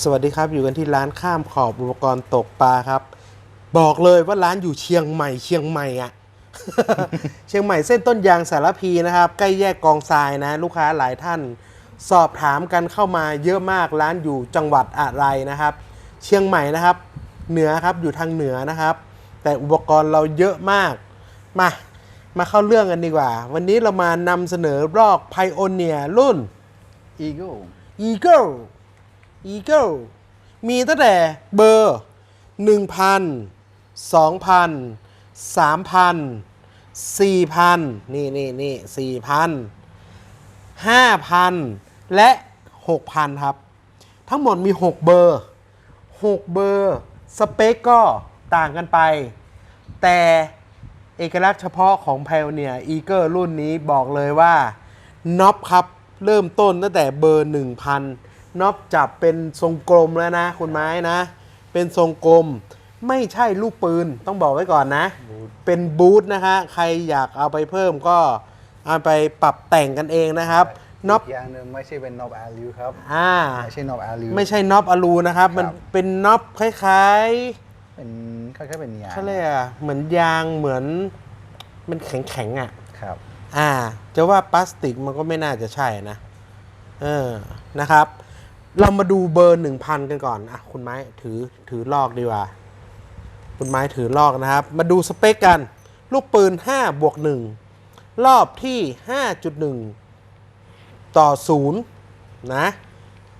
สวัสดีครับอยู่กันที่ร้านข้ามขอบอุปกรณ์ตกปลาครับ บอกเลยว่าร้านอยู่เชียงใหม่เชียงใหม่อะเชียงใหม่เส้นต้นยางสารพีนะครับ ใกล้แยกกองทรายนะ ลูกค้าหลายท่าน สอบถามกันเข้ามาเยอะมากร้านอยู่จังหวัดอะไรนะครับ เชียงใหม่นะครับ เหนือครับอยู่ทางเหนือนะครับ แต่อุปกรณ์เราเยอะมากมามาเข้าเรื่องกันดีกว่า วันนี้เรามานำเสนอรอกไพโอเนียรุ่น Eagle Eagle Eagle มีตั้งแต่เบอร์ 1,000 2,000 3,000 4,000 นี่นี่นี่4,000 5,000 และ 6,000 ครับ ทั้งหมดมี 6 เบอร์ 6 เบอร์ สเปคก็ต่างกันไป แต่เอกลักษณ์เฉพาะของ Pioneer Eagle รุ่นนี้บอกเลยว่าน็อปครับ เริ่มต้นตั้งแต่เบอร์ 1,000 น็อปจับเป็นทรงกลมแล้วนะคุณไม้นะ เป็นทรงกลมไม่ใช่ลูกปืนต้องบอกไว้ก่อนนะ เป็นบูทนะคะใครอยากเอาไปเพิ่มก็เอาไปปรับแต่งกันเองนะครับน็อปกอย่างหนึ่งไม่ใช่เป็นน็อปอาลิวครับอ่าไม่ใช่น็อปอาลิวไม่ใช่น็อปอะลูนะครับ มันครับเป็นน็อปคล้ายเป็นคล้ายๆเป็นยาๆงเขาเรียกอะเหมือนยางเหมือน มันแข็งๆอะครับอ่าจะว่าพลาสติกมันก็ไม่น่าจะใช่นะเออนะครับ เรามาดูเบอร์หนึ่งพันกันก่อนอะคุณไม้ถือถือลอกดีกว่า คุณไม้ถือลอกนะครับ มาดูสเปคกัน ลูกปืน5บวก1รอบที่ 5.1 ต่อ 0 นะ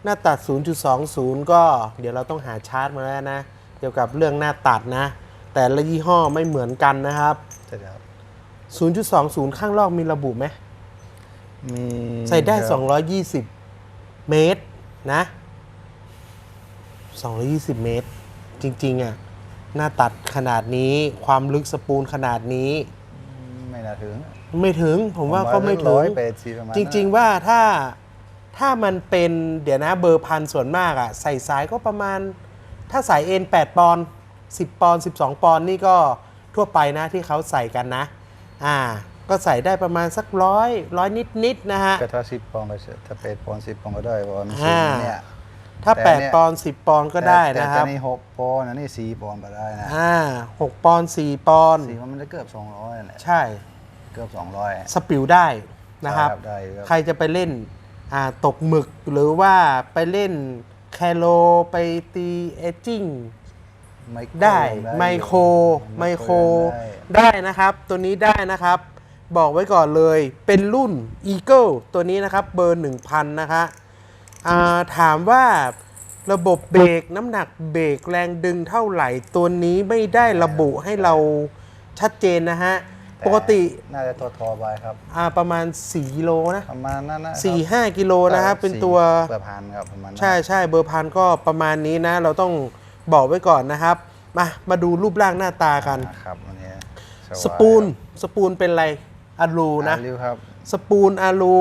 หน้าตัด 0.20 ก็เดี๋ยวเราต้องหาชาร์ตมาแล้วนะ เกี่ยวกับเรื่องหน้าตัดนะ แต่ละยี่ห้อไม่เหมือนกันนะครับใช่ครับ0.20 ข้างลอกมีระบุไหมมีใส่ได้ครับ220 เมตร นะ 220 เมตร จริง ๆ อะ หน้าตัดขนาดนี้ ความลึกสปูลขนาดนี้ ไม่น่าถึง ไม่ถึง ผมว่าก็ไม่ถึร้งอยแปดสิบประมาณจริง ๆ ว่าถ้าถ้ามันเป็นเดี๋ยวนะเบอร์พันส่วนมากอะใส่สายก็ประมาณ ถ้าสายเอ็น8ปอนด์10 ปอนด์12 ปอนด์นี่ก็ทั่วไปนะที่เขาใส่กันนะ อ่า ก็ใส่ได้ประมาณสักร้อยร้อยนิดๆนะฮะก็ถ้าสิบปอนด์ก็ใช่ถ้าแปดปอนด์สิบปอนด์ก็ได้เพราะว่ามันสูอ่างเนี่ยถ้าแต่เนี่ย8ปอนด์10ปอนด์ก็ได้นะครับแต่แต่นี่หกปอนด์อันนี้สี่ปอนด์ก็ได้นะอ่า6ปอนด์4ปอนด์สี่มันจะเกือบสองร้อยแหละใช่เกือบสองร้อยสปิวได้นะครับได้ครับใครจะไปเล่นอ่าตกหมึกหรือว่าไปเล่นแคโลไปตีเอจจิ้งไมโครได้ได้ไมโครไมโครได้ได้นะครับ ตัวนี้ได้นะครับ บอกไว้ก่อนเลย เป็นรุ่น Eagle ตัวนี้นะครับเบอร์ 1000 นะคะอ่าถามว่าระบบเบรกน้ำหนักเบรกแรงดึงเท่าไหร่ตัวนี้ไม่ได้ระบุให้เราชัดเจนนะฮะ ปกติน่าจะตัวทอไปครับอ่าประมาณ4กิโลนะ ประมาณนั้นนะสี่ห้ากิโลนะครับเป็นตัวเปิดพันครับประมาณนั้นใช่ใช่เบอร์พันก็ประมาณนี้นะ เราต้องบอกไว้ก่อนนะครับ มามาดูรูปร่างหน้าตากันอ่าครับอันนี้วายสปูนสปูนเป็นอะไร อะลูครับนะอาริวครับสปูนอะลู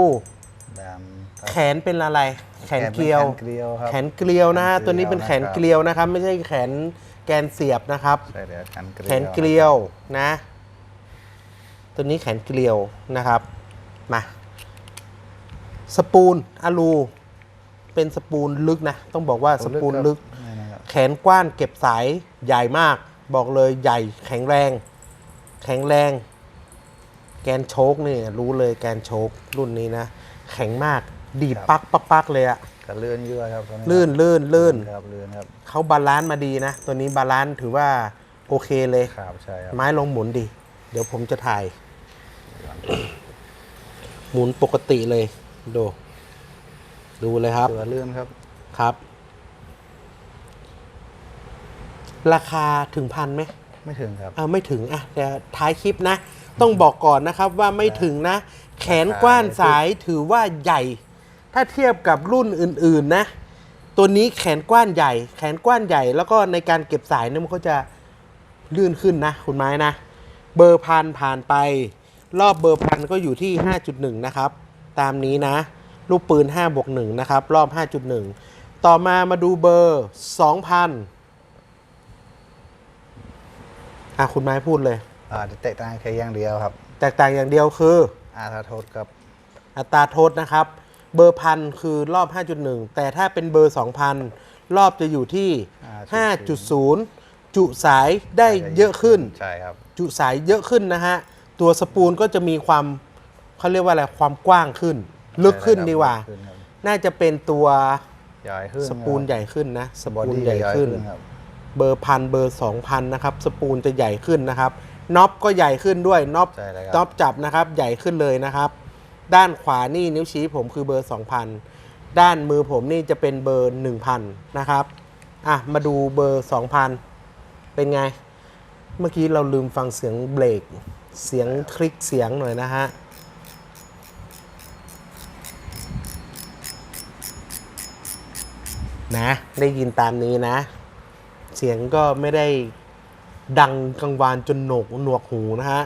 ดำครับ แขนเป็นอะไร แขนเกลียว แขนเกลียวครับแขนเกลียวนะฮะแขนเกลียว ตัวนี้เป็นแขนนะครับเกลียวนะครับ ไม่ใช่แขนแกนเสียบนะครับ ใช่เดี๋ยวแขนเกลียวแขนเกลียวนะ ตัวนี้แขนเกลียวนะครับ มา สปูนอะลู เป็นสปูนลึกนะ ต้องบอกว่าสปูนลึก นี่นะครับแขนกว้านเก็บสายใหญ่มาก บอกเลยใหญ่แข็งแรง แข็งแรง แกนโชคนี่รู้เลยแกนโชครุ่นนี้นะ แข็งมากดีดปักปักปักเลยอะกระเลื่อนเยอะครับตัวนี้ลื่นลื่นลื่นครับลื่นครับเขาบาลานซ์มาดีนะ ตัวนี้บาลานซ์ถือว่าโอเคเลยครับใช่ครับไม้ลงหมุนดิเดี๋ยวผมจะถ่าย หมุนปกติเลย ดู ดูเลยครับตัวลื่นครับครับ ราคาถึงพันไหมไม่ถึงครับอ่าไม่ถึงอะเดี๋ยวท้ายคลิปนะ ต้องบอกก่อนนะครับว่าไม่ถึงนะ แขนกว้านสายถือว่าใหญ่ ถ้าเทียบกับรุ่นอื่นๆนะ ตัวนี้แขนกว้านใหญ่ แขนกว้านใหญ่ แล้วก็ในการเก็บสายเนี่ยมันก็จะลื่นขึ้นนะ คุณไม้นะ เบอร์พันผ่านไป รอบเบอร์พันก็อยู่ที่ 5.1 นะครับ ตามนี้นะ ลูกปืน5บวก1นะครับ รอบ 5.1 ต่อมามาดูเบอร์ 2,000อะคุณไม้พูดเลย อ่าจะแตกต่างแค่อย่างเดียวครับแตกต่างอย่างเดียวคือ อาทาโทษครับอัตราโทษนะครับ เบอร์พันคือรอบ 5.1 แต่ถ้าเป็นเบอร์ 2,000 รอบจะอยู่ที่ 5.0 5.0จุสายได้เยอะขึ้น ใช่ครับ จุสายเยอะขึ้นนะฮะ ตัวสปูลก็จะมีความเขาเรียกว่าอะไรความกว้างขึ้น ลึกขึ้นดีกว่าลึขึ้นครับน่าจะเป็นตัวใหญ่ขึ้นสปูลใหญ่ขึ้นนะ สบอปูลดี้ใหญ่ขึ้น ครับเบอร์พันเบอร์สองพันนะครับ สปูลจะใหญ่ขึ้นนะครับ น็อปก็ใหญ่ขึ้นด้วยน็อปใช่เลยครับ น็อปจับนะครับ ใหญ่ขึ้นเลยนะครับ ด้านขวานี่นิ้วชี้ผมคือเบอร์ 2,000 ด้านมือผมนี่จะเป็นเบอร์ 1,000 นะครับอะมาดูเบอร์ 2,000 เป็นไง เมื่อกี้เราลืมฟังเสียงเบรกเสียงคลิกเสียงหน่อยนะฮะ นะได้ยินตามนี้นะ เสียงก็ไม่ได้ ดังกังวานจนโหนกหนวกหูนะฮะ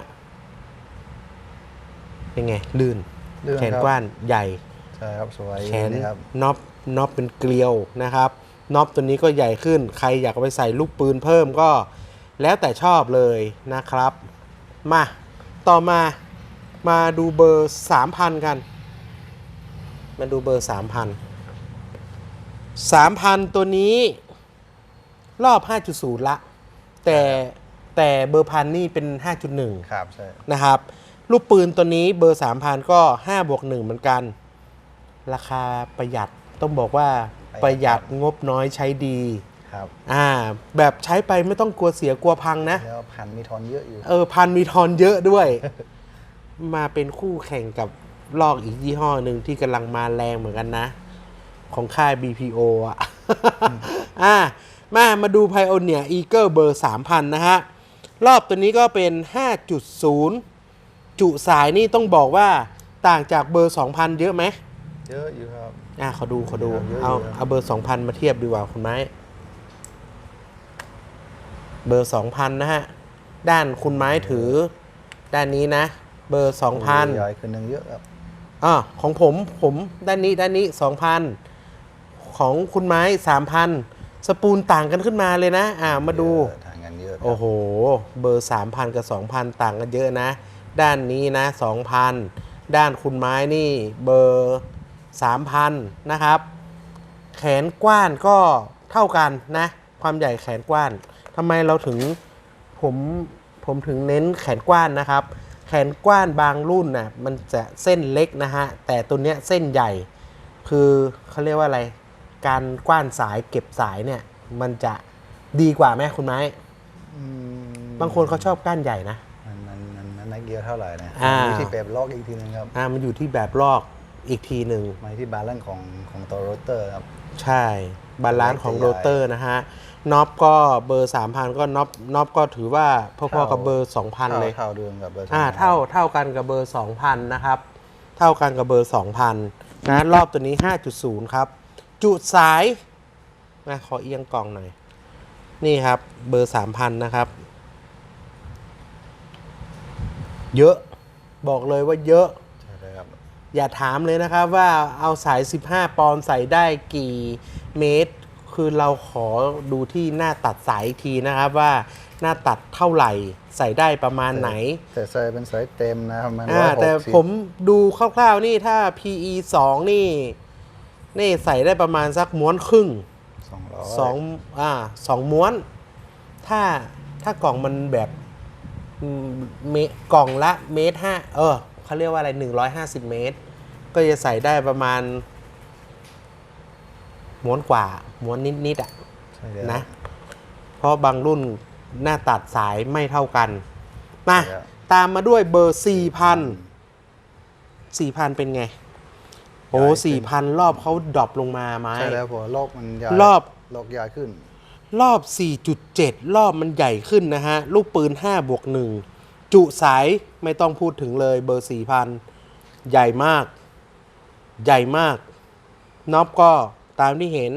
เป็นไง ลื่น ลื่นแขนครับ กว้านใหญ่ ใช่ครับสวยแขนนะครับ น็อปน็อปเป็นเกลียวนะครับน็อปตัวนี้ก็ใหญ่ขึ้น ใครอยากเอาไปใส่ลูกปืนเพิ่มก็แล้วแต่ชอบเลยนะครับ มาต่อมามาดูเบอร์ 3,000 กัน มาดูเบอร์ 3,000 3,000 ตัวนี้รอบ 5.0 ละ แต่แต่เบอร์พันนี่เป็น 5.1 ครับใช่นะครับลูกปืนตัวนี้เบอร์ 3,000 ก็ 5 บวก 1 เหมือนกัน ราคาประหยัดต้องบอกว่าประหยัดงบน้อยใช้ดีครับอ่าแบบใช้ไปไม่ต้องกลัวเสียกลัวพังนะ แล้วพันมีทอนเยอะอยู่ เออพันมีทอนเยอะด้วย มาเป็นคู่แข่งกับลอกอีกยี่ห้อหนึ่งที่กำลังมาแรงเหมือนกันนะ ของค่าย BPO อะอ่า มามาดู Pioneer Eagle เบอร์ 3,000 นะฮะ รอบตัวนี้ก็เป็น 5.0 จุสายนี่ต้องบอกว่าต่างจากเบอร์ 2,000 เยอะไหม เยอะอยู่ครับ อะขอดูขอดู เยอะอยู่เอานะเอาเบอร์ 2,000 มาเทียบดีกว่าคุณไม้ เบอร์ 2,000 นะฮะ ด้านคุณไม้ถือ ด้านนี้นะ เบอร์ใหญ่2,000ขึ้นหนึ่งเยอะครับ อ่าของผมผมด้านนี้ด้านนี้2,000ของคุณไม้3,000 สปูลต่างกันขึ้นมาเลยนะ อ่ามาดูเยอะทางกันเยอะครับโอ้โห เบอร์ 3,000 กับ 2,000 ต่างกันเยอะนะ ด้านนี้นะ 2,000 ด้านคุณไม้นี่เบอร์ 3,000 นะครับ แขนกว้านก็เท่ากันนะ ความใหญ่แขนกว้านทำไมเราถึงผมผมถึงเน้นแขนกว้านนะครับ แขนกว้านบางรุ่นน่ะมันจะเส้นเล็กนะฮะ แต่ตัวเนี้ยเส้นใหญ่ คือเขาเรียกว่าอะไร การกว้านสายเก็บสายเนี่ย มันจะดีกว่าไหมคุณไม้ อืมบางคนเขาชอบก้านใหญ่นะ มันมันมันมันไม่เยอะเท่าไหร่นะอ่ามีที่แบบล็อกอีกทีนึงครับอ่ามันอยู่ที่แบบลอกอีกทีหนึ่ง มาที่บาลานซ์ของของตัวโรเตอร์ครับ ใช่ บาลานซ์ของใหญ่โรเตอร์นะฮะน็อปก็เบอร์ 3,000 ก็น็อปน็อปก็ถือว่าพอๆกับเบอร์ 2,000 เลย เท่าเดิมกับเบอร์อ่า2,000เท่าเท่ากันกับเบอร์ 2,000 นะครับ เท่ากันกับเบอร์ 2,000 นะรอบตัวนี้ 5.0 ครับ จุดสายนะขอเอียงกล่องหน่อย นี่ครับเบอร์3,000นะครับ เยอะบอกเลยว่าเยอะ ใช่เลยครับ อย่าถามเลยนะครับว่าเอาสาย 15 ปอนด์ใส่ได้กี่เมตร คือเราขอดูที่หน้าตัดสายอีกทีนะครับว่าหน้าตัดเท่าไหร่ใส่ได้ประมาณไหน แต่ใส่เป็นสายเต็มนะครับมันอ่าร้อยหกแต่สิบผมดูคร่าวๆนี่ถ้า PE 2 นี่ นี่ใส่ได้ประมาณสักม้วนครึ่งสองร้อยสองอ่าสองม้วน ถ้าถ้ากล่องมันแบบอืมเมกล่องละเมตรห้าเออเขาเรียกว่าอะไร150เมตร ก็จะใส่ได้ประมาณ ม้วนกว่า ม้วนนิดๆอะใช่แล้วนะ เพราะบางรุ่นหน้าตัดสายไม่เท่ากันมาใช่แล้วตามมาด้วยเบอร์4,000 4,000เป็นไง โอ้ใหญ่ขึ้น4,000รอบเขาดรอปลงมาไหมใช่แล้วพอโลกมันใหญ่รอบโลกใหญ่ขึ้น รอบ 4.7 รอบมันใหญ่ขึ้นนะฮะ ลูกปืน5บวก1จุสายไม่ต้องพูดถึงเลยเบอร์ 4,000 ใหญ่มาก ใหญ่มากน็อปก็ตามที่เห็น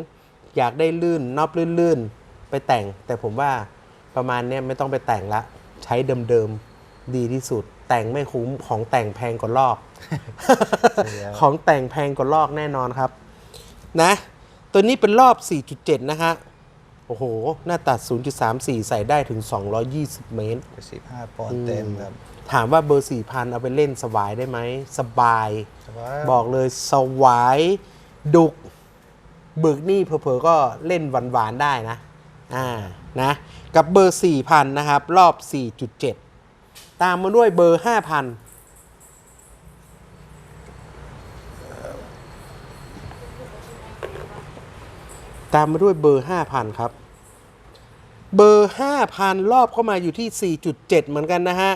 อยากได้ลื่นน็อปลื่นๆ ไปแต่ง แต่ผมว่าประมาณเนี้ยไม่ต้องไปแต่งละ ใช้เดิมๆ ดีที่สุด แต่งไม่คุ้มของแต่งแพงกว่าลอกใช่แล้ว ของแต่งแพงกว่าลอกแน่นอนครับ นะ ตัวนี้เป็นรอบ 4.7 นะฮะ โอ้โห หน้าตัด 0.34 ใส่ได้ถึง 220 เมตรสิบห้าปอนด์เต็มครับ ถามว่าเบอร์ 4,000 เอาไปเล่นสวายได้ไหม สบายสบายบอกเลยสวาย ดุกบึกนี่เผลอๆก็เล่นหวานๆได้นะ อ่า นะ กับเบอร์ 4,000 นะครับ รอบ 4.7 ตามมาด้วยเบอร์ 5,000 ตามมาด้วยเบอร์ 5,000 ครับ เบอร์ 5,000 รอบเข้ามาอยู่ที่ 4.7 เหมือนกันนะฮะ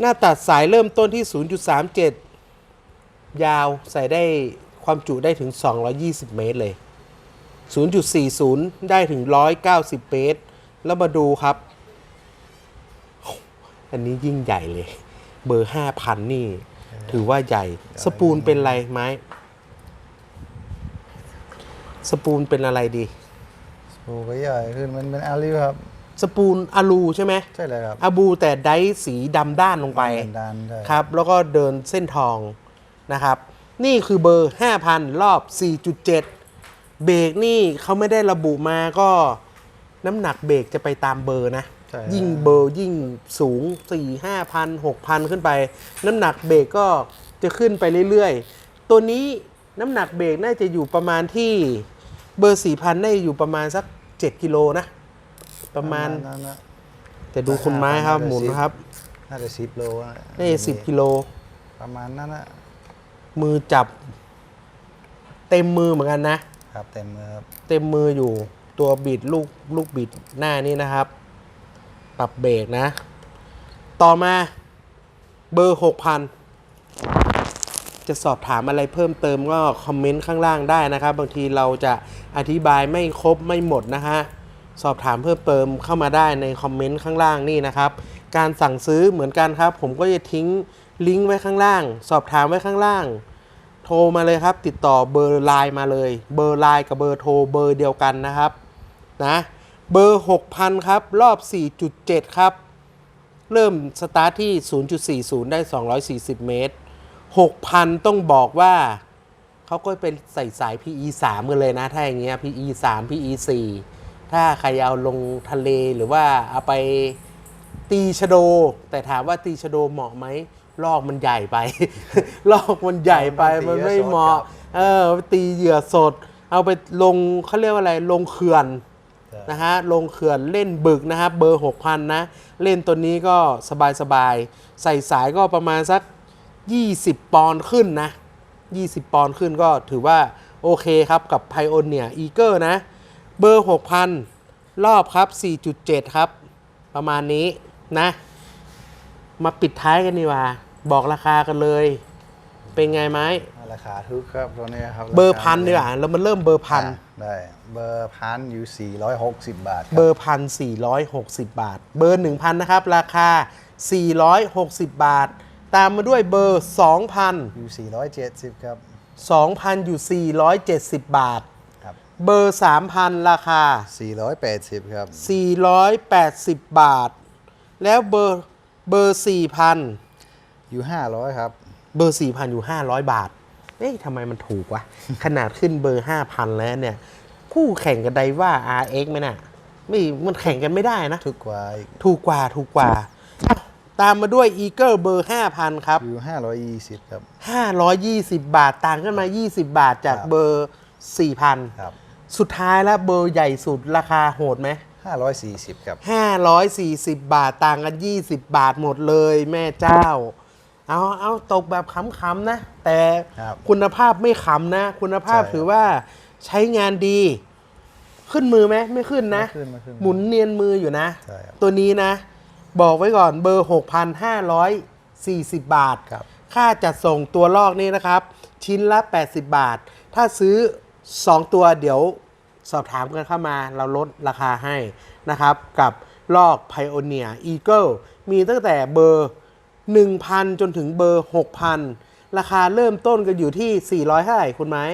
หน้าตัดสายเริ่มต้นที่ 0.37 ยาวใส่ได้ความจุได้ถึง 220 เมตรเลย 0.40 ได้ถึง 190 เมตร แล้วมาดูครับ อันนี้ยิ่งใหญ่เลย เบอร์ 5,000 นี่ ถือว่าใหญ่ สปูลเป็นไรไหม สปูลเป็นอะไรดี โอ้ก็ใหญ่ขึ้นมันเป็นอาลิวครับ สปูลอะลูใช่ไหมใช่เลยครับอาบูแต่ไดร์สีดำด้านลงไปเป็นด้านได้ครับ แล้วก็เดินเส้นทองนะครับ นี่คือเบอร์ 5,000 รอบ 4.7 เบรกนี่เขาไม่ได้ระบุมาก็น้ำหนักเบรกจะไปตามเบอร์นะ ใช่ยิ่งเบอร์ยิ่งสูง 4 5 0 0 6,000 ขึ้นไป น้ำหนักเบรกก็จะขึ้นไปเรื่อยๆ ตัวนี้ น้ำหนักเบรกน่าจะอยู่ประมาณที่เบอร์4,000น่าจะอยู่ประมาณสัก7กิโลนะ ประมาณ นั้นนะ แต่ดูคุณไม้ครับ5,000หมุนครับน่าจะสิบโลนะนี่สิบกิโล ประมาณนั้นนะมือจับ เต็มมือเหมือนกันนะ ครับเต็มมือครับเต็มมืออยู่ตัวบิดลูกลูกบิดหน้านี่นะครับ ปรับเบรกนะ ต่อมาเบอร์6,000 จะสอบถามอะไรเพิ่มเติมก็คอมเมนต์ข้างล่างได้นะครับ บางทีเราจะอธิบายไม่ครบไม่หมดนะฮะสอบถามเพิ่มเติมเข้ามาได้ในคอมเมนต์ข้างล่างนี่นะครับ การสั่งซื้อเหมือนกันครับ ผมก็จะทิ้งลิงก์ไว้ข้างล่าง สอบถามไว้ข้างล่าง โทรมาเลยครับ ติดต่อเบอร์ไลน์มาเลย เบอร์ไลน์กับเบอร์โทรเบอร์เดียวกันนะครับนะเบอร์ 6,000 ครับ รอบ 4.7 ครับ เริ่มสตาร์ทที่ 0.40 ได้ 240 เมตร 6,000 ต้องบอกว่าเขาก็เป็นใส่สาย PE 3กันเลยนะ ถ้าอย่างเงี้ย PE 3 PE 4ถ้าใครเอาลงทะเลหรือว่าเอาไปตีชะโด แต่ถามว่าตีชะโดเหมาะไหมลอกมันใหญ่ไป ลอกมันใหญ่ไปมันไม่เหมาะ เออไปตีเหยื่อสด เอาไปลงเขาเรียกว่าอะไรลงเขื่อนนะฮะลงเขื่อนเล่นบึกนะครับเบอร์ 6,000 นะ เล่นตัวนี้ก็สบายๆ ใส่สายก็ประมาณสัก 20 ปอนด์ขึ้นนะ 20 ปอนด์ขึ้นก็ถือว่าโอเคครับกับ Pioneer Eagle นะ เบอร์ 6,000 รอบครับ 4.7 ครับ ประมาณนี้นะ มาปิดท้ายกันดีกว่า บอกราคากันเลย เป็นไงไหมราคาทุกครับตัวนี้ครับเบอร์พันดีกว่าเรามาเริ่มเบอร์พันอ่าได้เบอร์พันอยู่ 460 บาทคเบรับอร์พันสี่ร้อยหกสิบบาท เบอร์หนึ่งพันนะครับ ราคา 460 บาท ตามมาด้วยเบอร์ 2,000 อยู่ 470 ครับ 2,000 อยู่ 470 บาท ครับ เบอร์ 3,000 ราคา 480 ครับ 480 บาท แล้วเบอร์เบอร์ 4,000 อยู่ 500 ครับ เบอร์ 4,000 อยู่ 500 บาท เอ๊ะทำไมมันถูกวะ ขนาดขึ้นเบอร์ 5,000 แล้วเนี่ย คู่แข่งกับไดว่า RX ไหมน่ะ ไม่ มันแข่งกันไม่ได้นะทุกกว่าอีกถูกกว่า ถูกกว่า ตามมาด้วย Eagle เบอร์ 5,000 ครับ อยู่520ครับ 520 บาทต่างกันมา 20 บาทจากครับ เบอร์ 4,000 ครับสุดท้ายแล้วเบอร์ใหญ่สุดราคาโหดไหม 540ครับ 540 บาทต่างกัน 20 บาทหมดเลยแม่เจ้า เอาเอาตกแบบขำๆนะ แต่ครับคุณภาพไม่ขำนะ คุณภาพใช่ถือว่าใช้งานดี ขึ้นมือไหมไม่ขึ้นนะ ไม่ขึ้นไม่ขึ้นหมุนเนียนมืออยู่นะ ใช่ครับ ตัวนี้นะ บอกไว้ก่อนเบอร์ 6,540 บาทครับ ค่าจัดส่งตัวลอกนี้นะครับ ชิ้นละ 80 บาท ถ้าซื้อ 2 ตัวเดี๋ยวสอบถามกันเข้ามาเราลดราคาให้นะครับ กับลอก Pioneer Eagle มีตั้งแต่เบอร์ 1,000 จนถึงเบอร์ 6,000 ราคาเริ่มต้นกันอยู่ที่ 400เท่าไหร่คุณไม้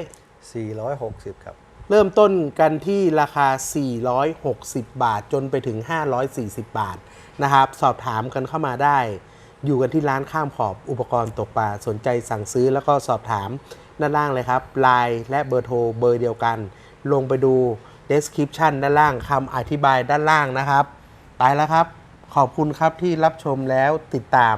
460 ครับ เริ่มต้นกันที่ราคา 460 บาทจนไปถึง 540 บาท นะครับ สอบถามกันเข้ามาได้ อยู่กันที่ร้านข้ามขอบอุปกรณ์ตกปลาสนใจสั่งซื้อแล้วก็สอบถามด้านล่างเลยครับไลน์และเบอร์โทรเบอร์เดียวกัน ลงไปดู description ด้านล่างคำอธิบายด้านล่างนะครับ ไปแล้วครับ ขอบคุณครับที่รับชมแล้วติดตาม